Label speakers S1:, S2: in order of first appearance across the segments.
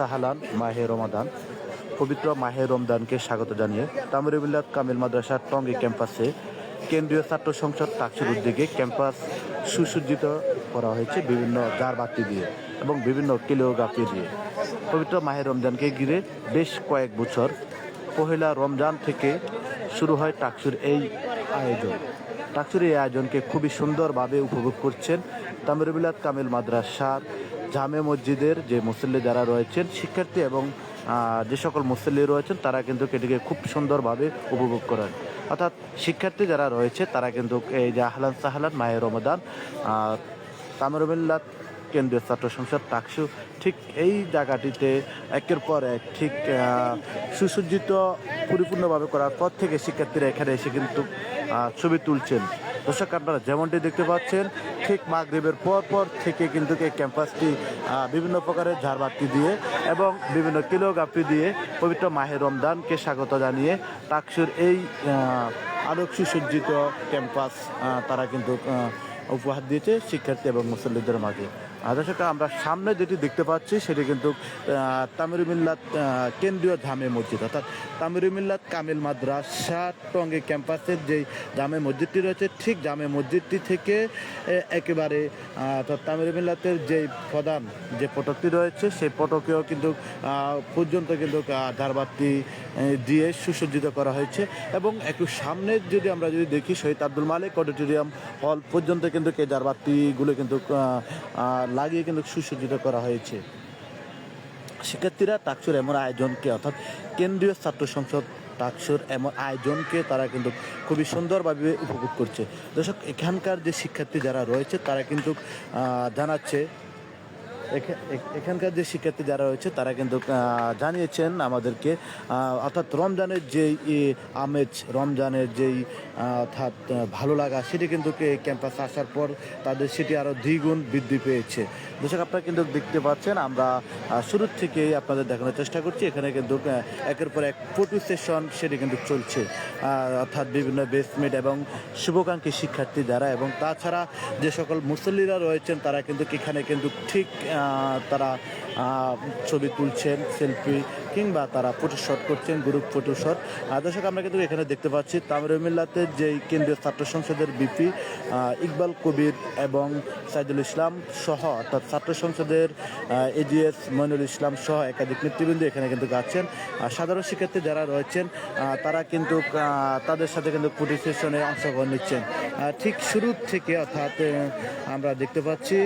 S1: সাহালান মাহে রমাদান, পবিত্র মাহে রমদানকে স্বাগত জানিয়ে তামরিবিল্লাত কামিল মাদ্রাসার টঙ্গী ক্যাম্পাসে কেন্দ্রীয় ছাত্র সংসদ টাকসুর উদ্যোগে ক্যাম্পাস সুসজ্জিত করা হয়েছে বিভিন্ন জার বাতি দিয়ে এবং বিভিন্ন কিলোগ্রাফি দিয়ে। পবিত্র মাহে রমজানকে ঘিরে বেশ কয়েক বছর পহেলা রমজান থেকে শুরু হয় টাকসুর এই আয়োজন। টাকসুর এই আয়োজনকে খুবই সুন্দরভাবে উপভোগ করছেন তামিরবিলাত কামিল মাদ্রাসার জামে মসজিদের যে মুসল্লি যারা রয়েছেন, শিক্ষার্থী এবং যে সকল মুসল্লি রয়েছেন, তারা কিন্তু এটিকে খুব সুন্দরভাবে উপভোগ করেন। অর্থাৎ শিক্ষার্থী যারা রয়েছে, তারা কিন্তু এই যে আহলান সাহলান মায়ের রমদান তামিরবিল্লাত কেন্দ্রীয় ছাত্র সংসদ টাকসু ঠিক এই জায়গাটিতে একের পর এক, ঠিক সুসজ্জিত, পরিপূর্ণভাবে করার পর থেকে শিক্ষার্থীরা এখানে এসে কিন্তু ছবি তুলছেন। দর্শক, আপনারা যেমনটি দেখতে পাচ্ছেন ঠিক মাগরীবের পর পর থেকে কিন্তু এই ক্যাম্পাসটি বিভিন্ন প্রকারের ঝাড়বাতি দিয়ে এবং বিভিন্ন কিলোগ্রাফি দিয়ে পবিত্র মাহের রমদানকে স্বাগত জানিয়ে টাকসুর এই আলোক সুসজ্জিত ক্যাম্পাস তারা কিন্তু উপহার দিয়েছে শিক্ষার্থী এবং মুসল্লিদের মাঝে। দর্শক, আমরা সামনে যেটি দেখতে পাচ্ছি, সেটি কিন্তু তামিরুমিল্লাত কেন্দ্রীয় জামে মসজিদ। অর্থাৎ তামিরুমিল্লাত কামিল মাদ্রাসা টঙ্গী ক্যাম্পাসের যেই জামে মসজিদটি রয়েছে, ঠিক জামে মসজিদটি থেকে একেবারে অর্থাৎ তামিরুমিল্লাতের যেই প্রধান যে পটকটি রয়েছে, সেই পটকেও কিন্তু পর্যন্ত কিন্তু ধারবাতি দিয়ে সুসজ্জিত করা হয়েছে। এবং একটু সামনে যদি আমরা যদি দেখি, শহীদ আব্দুল মালিক অডিটোরিয়াম হল পর্যন্ত কিন্তু এই ধারবাতিগুলো কিন্তু লাগিয়ে কিন্তু সুসজ্জিত করা হয়েছে। শিক্ষার্থীরা টাকসুর এমন আয়োজনকে, অর্থাৎ কেন্দ্রীয় ছাত্র সংসদ টাকসুর এমন আয়োজনকে তারা কিন্তু খুবই সুন্দরভাবে উপভোগ করছে। দর্শক, এখানকার যে শিক্ষার্থী যারা রয়েছে, তারা কিন্তু জানাচ্ছে এখানকার যে শিক্ষার্থী যারা রয়েছে, তারা কিন্তু জানিয়েছেন আমাদেরকে অর্থাৎ রমজানের যেই আমেজ, রমজানের যেই অর্থাৎ ভালো লাগা, সেটি কিন্তু ক্যাম্পাসে আসার পর তাদের সেটি আরও দ্বিগুণ বৃদ্ধি পেয়েছে। দর্শক, আপনারা কিন্তু দেখতে পাচ্ছেন, আমরা শুরুর থেকেই আপনাদের দেখানোর চেষ্টা করছি। এখানে কিন্তু একের পর এক ফটো সেশন সেটি কিন্তু চলছে। অর্থাৎ বিভিন্ন বেসমেন্ট এবং শুভকাঙ্ক্ষী শিক্ষার্থী যারা, এবং তাছাড়া যে সকল মুসল্লিরা রয়েছেন, তারা কিন্তু এখানে কিন্তু ঠিক ಥರ ছবি তুলছেন, সেলফি কিংবা তারা ফটো শট করছেন গ্রুপ ফটো শট দর্শক, আমরা কিন্তু এখানে দেখতে পাচ্ছি তামিরমিল্লাতে যেই কেন্দ্রীয় ছাত্র সংসদের বিপি ইকবাল কবির এবং সাইদুল ইসলাম সহ, অর্থাৎ ছাত্র সংসদের এজিএস মইনুল ইসলাম সহ একাধিক নেতৃবৃন্দ এখানে কিন্তু গাচ্ছেন। আর সাধারণ শিক্ষার্থী যারা রয়েছেন তারা কিন্তু তাদের সাথে কিন্তু ফুটি সেশনে অংশগ্রহণ নিচ্ছেন। ঠিক শুরুর থেকে অর্থাৎ আমরা দেখতে পাচ্ছি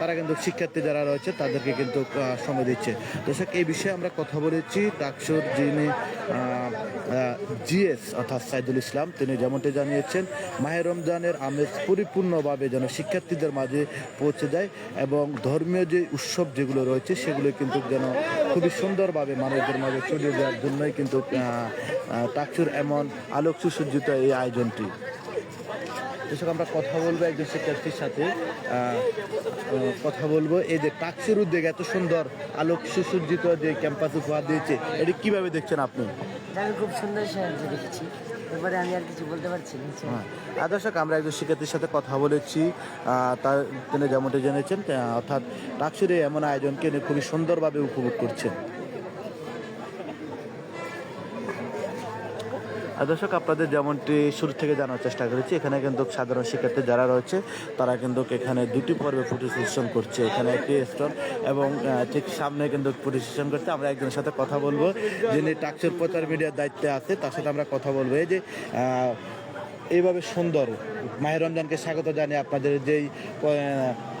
S1: তারা কিন্তু শিক্ষার্থী যারা রয়েছে, তাদেরকে কিন্তু সময় দিচ্ছে। দর্শক, এই বিষয়ে আমরা কথা বলেছি টাকসুর যিনি জিএস অর্থাৎ সাইদুল ইসলাম, তিনি যেমনটি জানিয়েছেন মাহের রমজানের আমেজ পরিপূর্ণভাবে যেন শিক্ষার্থীদের মাঝে পৌঁছে যায় এবং ধর্মীয় যে উৎসব যেগুলো রয়েছে, সেগুলো কিন্তু যেন খুবই সুন্দরভাবে মানুষদের মাঝে ছড়িয়ে দেওয়ার জন্যই কিন্তু টাকসুর এমন আলোক সুসজ্জিত এই আয়োজনটি। এসব আমরা কথা বলব একজন শিক্ষার্থীর সাথে। কথা বলব। এই যে টাকসির উদ্যোগ এত সুন্দর আলোক সুসজ্জিত যে ক্যাম্পাস উপহার দিয়েছে এটি কীভাবে দেখছেন আপনি?
S2: আমি খুব সুন্দর সাহায্য দেখেছি। এবারে আমি আর কিছু বলতে পারছি না
S1: হ্যাঁ। দর্শক আমরা একজন শিক্ষার্থীর সাথে কথা বলেছি। তার তিনি যেমনটি জেনেছেন অর্থাৎ টাকসির এমন আয়োজনকে খুবই সুন্দরভাবে উপভোগ করছেন। দর্শক, আপনাদের যেমনটি শুরু থেকে জানার চেষ্টা করেছি, এখানে কিন্তু সাধারণ শিক্ষার্থী যারা রয়েছে, তারা কিন্তু এখানে দুটি পর্বে প্রতিষ্ঠান করছে। এখানে একটি স্টল এবং ঠিক সামনে কিন্তু প্রতিষ্ঠান করছে। আমরা একজনের সাথে কথা বলব, যিনি টাকসের প্রচার মিডিয়ার দায়িত্বে আছে, তার সাথে আমরা কথা বলব। এই যে এইভাবে সুন্দর মাহের রমজানকে স্বাগত জানিয়ে আপনাদের যেই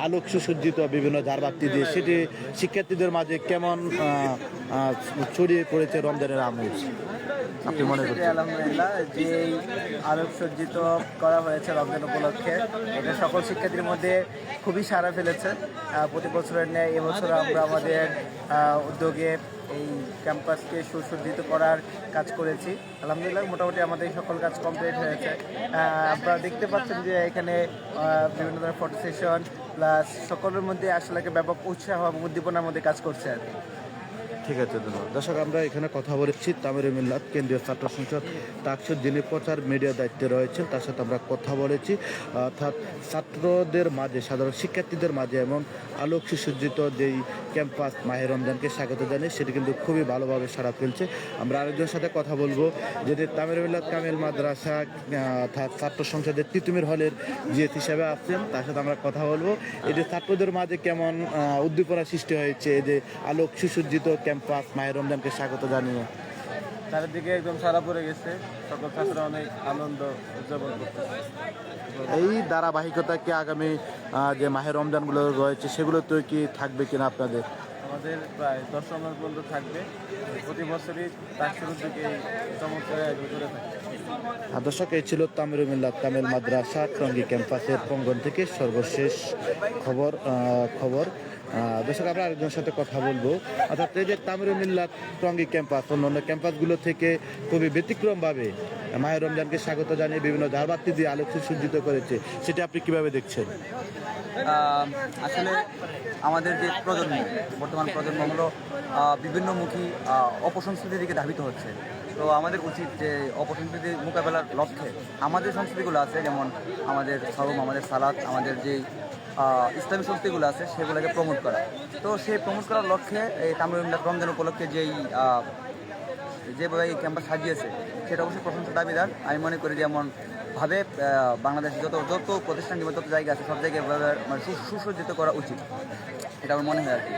S1: আলোক সুসজ্জিত বিভিন্ন ঝাড়বাতি দিয়ে, সেটি শিক্ষার্থীদের মাঝে কেমন ছড়িয়ে পড়েছে রমজানের আমেজ? আপনি মনে করছেন?
S3: আলহামদুলিল্লাহ, যে এই আলোক সজ্জিত করা হয়েছে রমজান উপলক্ষে, এটা সকল শিক্ষার্থীর মধ্যে খুবই সাড়া ফেলেছে। প্রতি বছরের ন্যায় এবছর আমরা আমাদের উদ্যোগে এই ক্যাম্পাসকে সুসজ্জিত করার কাজ করেছি। আলহামদুলিল্লাহ, মোটামুটি আমাদের সকল কাজ কমপ্লিট হয়েছে। আপনারা দেখতে পাচ্ছেন যে এখানে বিভিন্ন ধরনের ফটো সেশন প্লাস সকলের মধ্যে আসলে ব্যাপক উৎসাহ এবং উদ্দীপনার মধ্যে কাজ করছে আর কি।
S1: ঠিক আছে, ধন্যবাদ। দর্শক, আমরা এখানে কথা বলেছি তামির মিল্লাত, কেন্দ্রীয় ছাত্র সংসদ টাকসুর যিনি প্রচার মিডিয়া দায়িত্বে রয়েছেন। তার সাথে আমরা কথা বলেছি, অর্থাৎ ছাত্রদের মাঝে, সাধারণ শিক্ষার্থীদের মাঝে এমন আলোক সুসজ্জিত যেই ক্যাম্পাস মাহে রমজানকে স্বাগত জানিয়ে সেটি কিন্তু খুবই ভালোভাবে সাড়া ফেলছে। আমরা আরেকজনের সাথে কথা বলব, যেটি তামির মিল্লাত কামিল মাদ্রাসা, অর্থাৎ ছাত্র সংসদের তিতুমির হলের জিএস হিসাবে আসছেন তার সাথে আমরা কথা বলব এই যে ছাত্রদের মাঝে কেমন উদ্দীপনা সৃষ্টি হয়েছে, এই যে আলোক সুসজ্জিত মাহের রমজানকে স্বাগত জানিয়ে।
S3: চারিদিকে একদম সারা পড়ে গেছে। সকল ছাত্ররা অনেক আনন্দ উদযাপন করতেছে।
S1: এই ধারাবাহিকতা কি আগামী যে মাহের রমজানগুলো রয়েছে সেগুলোতে কি থাকবে কিনা আপনাদের?
S3: আমাদের প্রায় দশ রমজান পর্যন্ত থাকবে। প্রতি বছরই তার শুরুর দিকে চমৎকার করে থাকে।
S1: দর্শক এই ছিল তামির মিল্লাত কামেল মাদ্রাসা টঙ্গী ক্যাম্পাসের প্রাঙ্গণ থেকে সর্বশেষ খবর খবর। দর্শক, আমরা আরেকজনের সাথে কথা বলব। অর্থাৎ এই যে তামির মিল্লাত টঙ্গী ক্যাম্পাস, অন্যান্য ক্যাম্পাসগুলো থেকে খুবই ব্যতিক্রমভাবে মাহের রমজানকে স্বাগত জানিয়ে বিভিন্ন ধারবাতি দিয়ে আলোক সজ্জিত করেছে। সেটা আপনি কীভাবে দেখছেন?
S4: আসলে আমাদের যে প্রজন্ম, বর্তমান প্রজন্ম হলো বিভিন্নমুখী অপসংস্কৃতির দিকে ধাবিত হচ্ছে। তো আমাদের উচিত যে অপসংস্কৃতির মোকাবেলার লক্ষ্যে আমাদের সংস্কৃতিগুলো আছে, যেমন আমাদের সরম আমাদের সালাদ, আমাদের যেই ইসলামী সংস্কৃতিগুলো আছে, সেগুলোকে প্রমোট করা। তো সেই প্রমোট করার লক্ষ্যে এই তামিল রমজান উপলক্ষে যেই যেভাবে এই ক্যাম্পাস সাজিয়েছে, সেটা অবশ্যই প্রশংসা দাবিদার। আমি মনে করি যেমন ভাবে বাংলাদেশে যত যত প্রতিষ্ঠান যত জায়গা আছে, সব জায়গায় মানে সুসজ্জিত করা উচিত। এটা আমার মনে হয় আর কি।